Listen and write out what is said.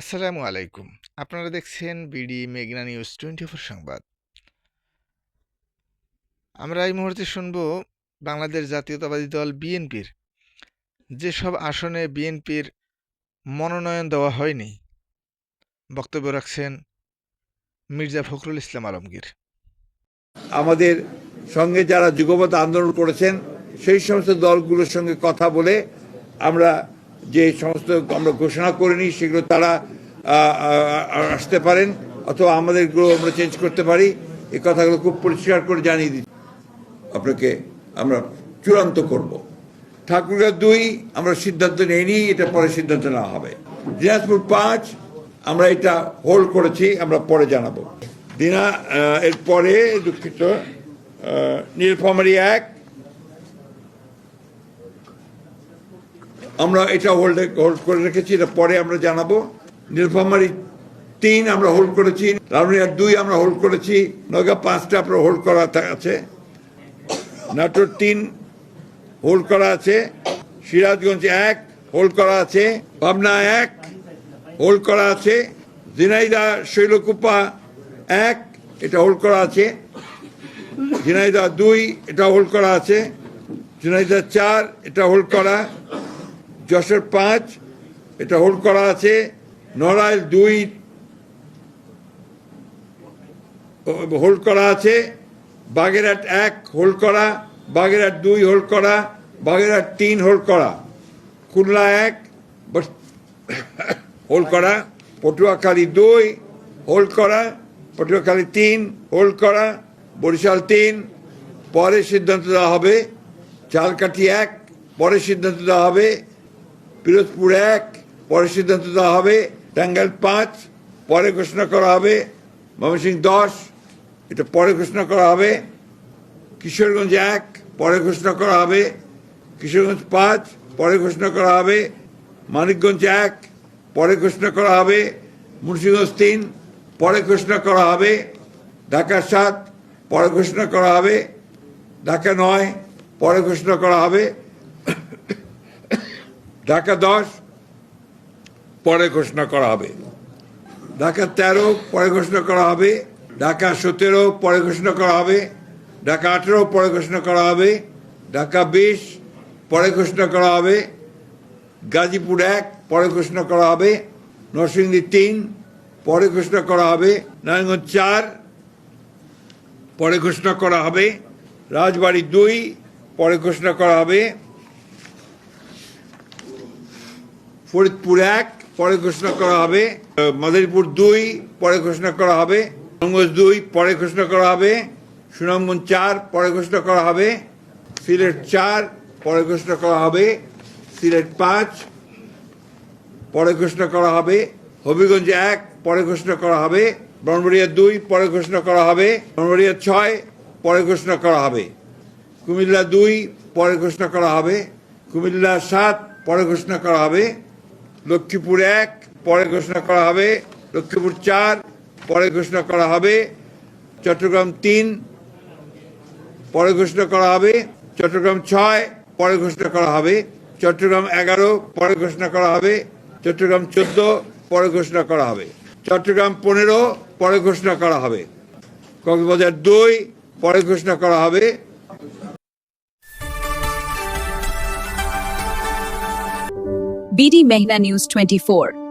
আসসালামু আলাইকুম। আপনারা দেখছেন বিডি মেঘনা নিউজ টোয়েন্টি ফোর সংবাদ। আমরা এই মুহূর্তে শুনব বাংলাদেশ জাতীয়তাবাদী দল বিএনপির। যেসব আসনে বিএনপির মনোনয়ন দেওয়া হয়নি, বক্তব্য রাখছেন মির্জা ফখরুল ইসলাম আলমগীর। আমাদের সঙ্গে যারা যুগপথ আন্দোলন করেছেন, সেই সমস্ত দলগুলোর সঙ্গে কথা বলে আমরা যে সমস্ত আমরা ঘোষণা করিনি সেগুলো তারা আসতে পারেন অথবা আমাদেরগুলো আমরা চেঞ্জ করতে পারি। এই কথাগুলো খুব পরিষ্কার করে জানিয়ে দিচ্ছি। আপনাকে আমরা চূড়ান্ত করব। ঠাকুরগাঁ দুই আমরা সিদ্ধান্ত নেইনি এটা পরে সিদ্ধান্ত নেওয়া হবে। দিনাজপুর পাঁচ আমরা এটা হোল্ড করেছি আমরা পরে জানাব। দিনা আহ, এর পরে দুঃখিত নীলফামারী এক আমরা এটা হোল্ড হোল্ড করে রেখেছি, এটা পরে আমরা জানাব। নীলফামারী তিন আমরা হোল্ড করেছি রামনিয়ার দুই আমরা হোল্ড করেছি নগা পাঁচটা আমরা হোল্ড করা আছে। নাটোর তিন হোল্ড করা আছে, সিরাজগঞ্জ এক হোল্ড করা আছে, পাবনা এক হোল্ড করা আছে ঝিনাইদা শৈলকুপা এক এটা হোল্ড করা আছে ঝিনাইদা দুই এটা হোল্ড করা আছে ঝিনাইদা চার এটা হোল্ড করা যশোর পাঁচ, এটা হোল্ড করা আছে, নড়াইল দুই হোল্ড করা আছে, বাগেরহাট এক হোল্ড করা, বাগেরহাট দুই হোল্ড করা, বাগেরহাট তিন হোল্ড করা, খুলনা এক হোল্ড করা, পটুয়াখালী দুই, হোল্ড করা, পটুয়াখালী তিন, হোল্ড করা, বরিশাল তিন, পরে সিদ্ধান্ত দেওয়া হবে, চালকাঠি এক, পরে সিদ্ধান্ত দেওয়া হবে পিরোজপুর এক, পরে সিদ্ধান্ত দেওয়া হবে, টাঙ্গাইল পাঁচ, পরে ঘোষণা করা হবে ময়মনসিংহ দশ, এটা পরে ঘোষণা করা হবে। কিশোরগঞ্জ এক, পরে ঘোষণা করা হবে। কিশোরগঞ্জ পাঁচ, পরে ঘোষণা করা হবে। মানিকগঞ্জ এক, পরে ঘোষণা করা হবে। মুন্সিগঞ্জ তিন, পরে ঘোষণা করা হবে। ঢাকা সাত, পরে ঘোষণা করা হবে। ঢাকা নয়, পরে ঘোষণা করা হবে। ঢাকা দশ পরে ঘোষণা করা হবে। ঢাকা তেরো পরে ঘোষণা করা হবে। ঢাকা সতেরো পরে ঘোষণা করা হবে। ঢাকা আঠেরো পরে ঘোষণা করা হবে। ঢাকা বিশ পরে ঘোষণা করা হবে। গাজীপুর এক, পরে ঘোষণা করা হবে। নরসিংদী তিন, পরে ঘোষণা করা হবে। নারায়ণগঞ্জ চার, পরে ঘোষণা করা হবে। রাজবাড়ি দুই, পরে ঘোষণা করা হবে। ফরিদপুর এক পরে ঘোষণা করা হবে মাদারীপুর দুই পরে ঘোষণা করা হবে সুনামগঞ্জ দুই পরে ঘোষণা করা হবে সুনামগঞ্জ চার পরে ঘোষণা করা হবে সিলেট চার পরে ঘোষণা করা হবে সিলেট পাঁচ পরে ঘোষণা করা হবে হবিগঞ্জ এক পরে ঘোষণা করা হবে ব্রহ্মড়িয়া দুই পরে ঘোষণা করা হবে ব্রহ্মড়িয়া ছয় পরে ঘোষণা করা হবে কুমিল্লা দুই পরে ঘোষণা করা হবে কুমিল্লা সাত পরে ঘোষণা করা হবে লক্ষ্মীপুর এক, পরে ঘোষণা করা হবে লক্ষ্মীপুর চার, পরে ঘোষণা করা হবে চট্টগ্রাম তিন, পরে ঘোষণা করা হবে চট্টগ্রাম ছয়, পরে ঘোষণা করা হবে চট্টগ্রাম এগারো, পরে ঘোষণা করা হবে চট্টগ্রাম চোদ্দ, পরে ঘোষণা করা হবে চট্টগ্রাম পনেরো, পরে ঘোষণা করা হবে কক্সবাজার দুই, পরে ঘোষণা করা হবে बीडी महिला न्यूज़ 24